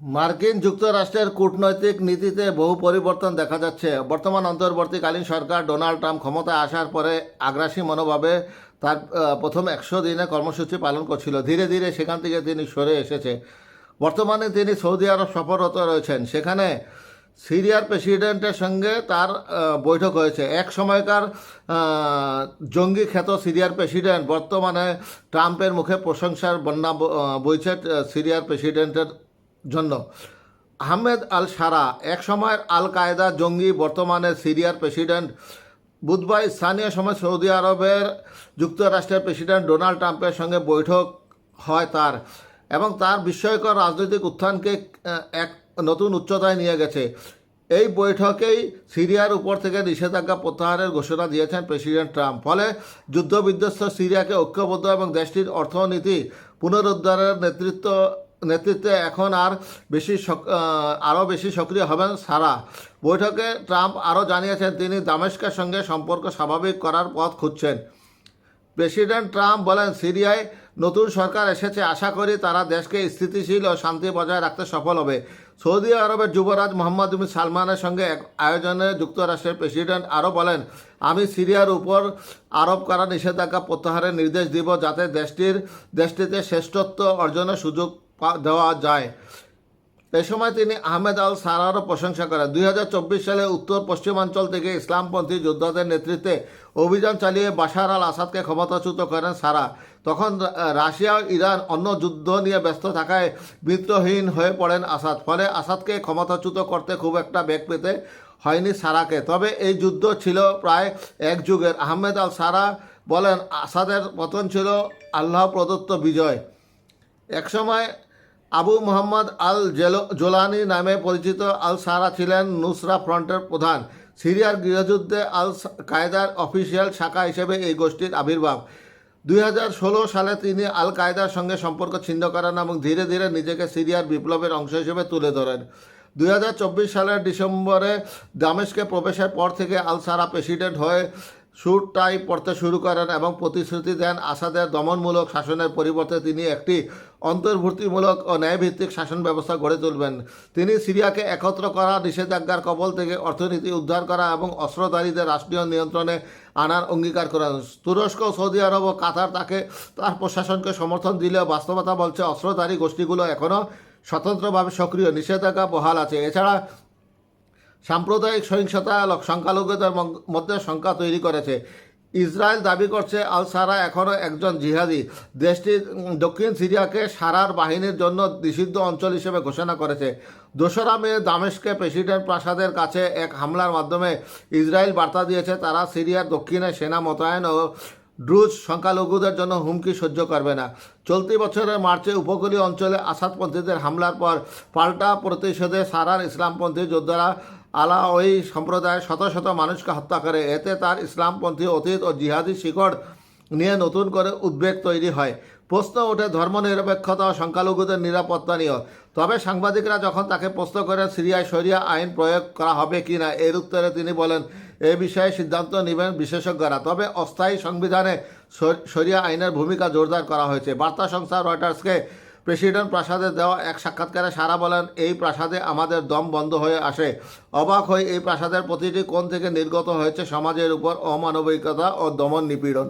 মার্কিন যুক্তরাষ্ট্রের কূটনৈতিক নীতিতে বহু পরিবর্তন দেখা যাচ্ছে। বর্তমান অন্তর্বর্তীকালীন সরকার ডোনাল্ড ট্রাম্প ক্ষমতায় আসার পরে আগ্রাসী মনোভাবে তার প্রথম একশো দিনে কর্মসূচি পালন করছিল। ধীরে ধীরে সেখান থেকে তিনি সরে এসেছে। বর্তমানে তিনি সৌদি আরব সফররত রয়েছেন। সেখানে সিরিয়ার প্রেসিডেন্টের সঙ্গে তার বৈঠক হয়েছে। এক সময়কার জঙ্গি খ্যাত সিরিয়ার প্রেসিডেন্ট। বর্তমানে ট্রাম্পের মুখে প্রশংসার বন্যা বইছে সিরিয়ার প্রেসিডেন্টের জন্য। আহমেদ আল সারা এক সময়ের আল কায়দা জঙ্গি, বর্তমানে সিরিয়ার প্রেসিডেন্ট। বুধবার স্থানীয় সময় সৌদি আরবের যুক্তরাষ্ট্রের প্রেসিডেন্ট ডোনাল্ড ট্রাম্পের সঙ্গে বৈঠক হয় তার এবং তার বিস্ময়কর রাজনৈতিক উত্থানকে এক নতুন উচ্চতায় নিয়ে গেছে। এই বৈঠকেই সিরিয়ার উপর থেকে নিষেধাজ্ঞা প্রত্যাহারের ঘোষণা দিয়েছেন প্রেসিডেন্ট ট্রাম্প। ফলে যুদ্ধবিধ্বস্ত সিরিয়াকে ঐক্যবদ্ধ এবং দেশটির অর্থনীতি পুনরুদ্ধারের নেতৃত্ব নেতৃত্বে এখন আর বেশি আরও বেশি সক্রিয় হবেন সারা। বৈঠকে ট্রাম্প আরও জানিয়েছেন, তিনি দামেস্কের সঙ্গে সম্পর্ক স্বাভাবিক করার পথ খুঁজছেন। প্রেসিডেন্ট ট্রাম্প বলেন, সিরিয়ায় নতুন সরকার এসেছে, আশা করি তারা দেশকে স্থিতিশীল ও শান্তি বজায় রাখতে সফল হবে। সৌদি আরবের যুবরাজ মোহাম্মদ বিন সালমানের সঙ্গে এক আয়োজনে যুক্তরাষ্ট্রের প্রেসিডেন্ট আরও বলেন, আমি সিরিয়ার উপর আরোপ করা নিষেধাজ্ঞা প্রত্যাহারের নির্দেশ দিব যাতে দেশটির দেশটিতে শ্রেষ্ঠত্ব অর্জনের সুযোগ দেওয়া যায়। এ সময় তিনি আহমেদ আল সারারও প্রশংসা করেন। দুই হাজার চব্বিশ সালে উত্তর পশ্চিমাঞ্চল থেকে ইসলামপন্থী যোদ্ধাদের নেতৃত্বে অভিযান চালিয়ে বাশার আল আসাদকে ক্ষমতাচ্যুত করেন সারা। তখন রাশিয়া ইরান অন্য যুদ্ধ নিয়ে ব্যস্ত থাকায় বিত্তহীন হয়ে পড়েন আসাদ। ফলে আসাদকে ক্ষমতাচ্যুত করতে খুব একটা বেগ পেতে হয়নি সারাকে। তবে এই যুদ্ধ ছিল প্রায় এক যুগের। আহমেদ আল সারা বলেন, আসাদের পতন ছিল আল্লাহ প্রদত্ত বিজয়। একসময় আবু মোহাম্মদ আল জেলো, জোলানি নামে পরিচিত আল সারা ছিলেন নুসরা ফ্রন্টের প্রধান। সিরিয়ার গৃহযুদ্ধে আল কায়দার অফিসিয়াল শাখা হিসেবে এই গোষ্ঠীর আবির্ভাব। দুই হাজার ষোলো সালে তিনি আল কায়দার সঙ্গে সম্পর্ক ছিন্ন করেন এবং ধীরে ধীরে নিজেকে সিরিয়ার বিপ্লবের অংশ হিসেবে তুলে ধরেন। দুই হাজার চব্বিশ সালের ডিসেম্বরে দামেশকে প্রবেশের পর থেকে আল সারা প্রেসিডেন্ট হয়ে স্যুট টাই পড়তে শুরু করেন এবং প্রতিশ্রুতি দেন আসাদের দমনমূলক শাসনের পরিবর্তে তিনি একটি অন্তর্ভুক্তিমূলক ও ন্যায়ভিত্তিক শাসন ব্যবস্থা গড়ে তুলবেন। তিনি সিরিয়াকে একত্র করা, নিষেধাজ্ঞার কবল থেকে অর্থনীতি উদ্ধার করা এবং অস্ত্রধারীদের রাষ্ট্রীয় নিয়ন্ত্রণে আনার অঙ্গীকার করেন। তুরস্ক, সৌদি আরব ও কাতার তাকে, তার প্রশাসনকে সমর্থন দিলেও বাস্তবতা বলছে অস্ত্রধারী গোষ্ঠীগুলো এখনও স্বতন্ত্রভাবে সক্রিয়, নিষেধাজ্ঞা বহাল আছে। এছাড়া সাম্প্রদায়িক সহিংসতা সংখ্যালঘুদের মধ্যে শঙ্কা তৈরি করেছে। ইসরায়েল দাবি করছে আল সারা এখনও একজন জিহাদি। দেশটি উম, দক্ষিণ সিরিয়াকে সারার বাহিনীর জন্য নিষিদ্ধ অঞ্চল হিসেবে ঘোষণা করেছে। দোসরা মে দামেশকে প্রেসিডেন্ট প্রাসাদের কাছে এক হামলার মাধ্যমে ইসরায়েল বার্তা দিয়েছে তারা সিরিয়ার দক্ষিণে সেনা মোতায়েন ও ড্রুজ সংখ্যালঘুদের জন্য হুমকি সহ্য করবে না। চলতি বছরের মার্চে উপকূলীয় অঞ্চলে আসাদপন্থীদের হামলার পর পাল্টা প্রতিশোধে সারার ইসলামপন্থী যোদ্ধারা আলা ওই সম্প্রদায়ের শত শত মানুষকে হত্যা করে। এতে তার ইসলামপন্থী অতীত ও জিহাদি শিকড় নিয়ে নতুন করে উদ্বেগ তৈরি হয়। প্রশ্ন ওঠে ধর্মনিরপেক্ষতা ও সংখ্যালঘুদের নিরাপত্তা নিয়েও। তবে সাংবাদিকরা যখন তাকে প্রশ্ন করে সিরিয়ায় শরিয়া আইন প্রয়োগ করা হবে কি না, এর উত্তরে তিনি বলেন, এ বিষয়ে সিদ্ধান্ত নেবেন বিশেষজ্ঞরা। তবে অস্থায়ী সংবিধানে শরিয়া আইনের ভূমিকা জোরদার করা হয়েছে। বার্তা সংস্থা রয়টার্সকে প্রেসিডেন্ট প্রাসাদে দেওয়া এক সাক্ষাৎকারে সারা বলেন, এই প্রাসাদে আমাদের দম বন্ধ হয়ে আসে। অবাক হয়ে এই প্রাসাদের প্রতিটি কোণ থেকে নির্গত হয়েছে সমাজের উপর অমানবিকতা ও দমন নিপীড়ন।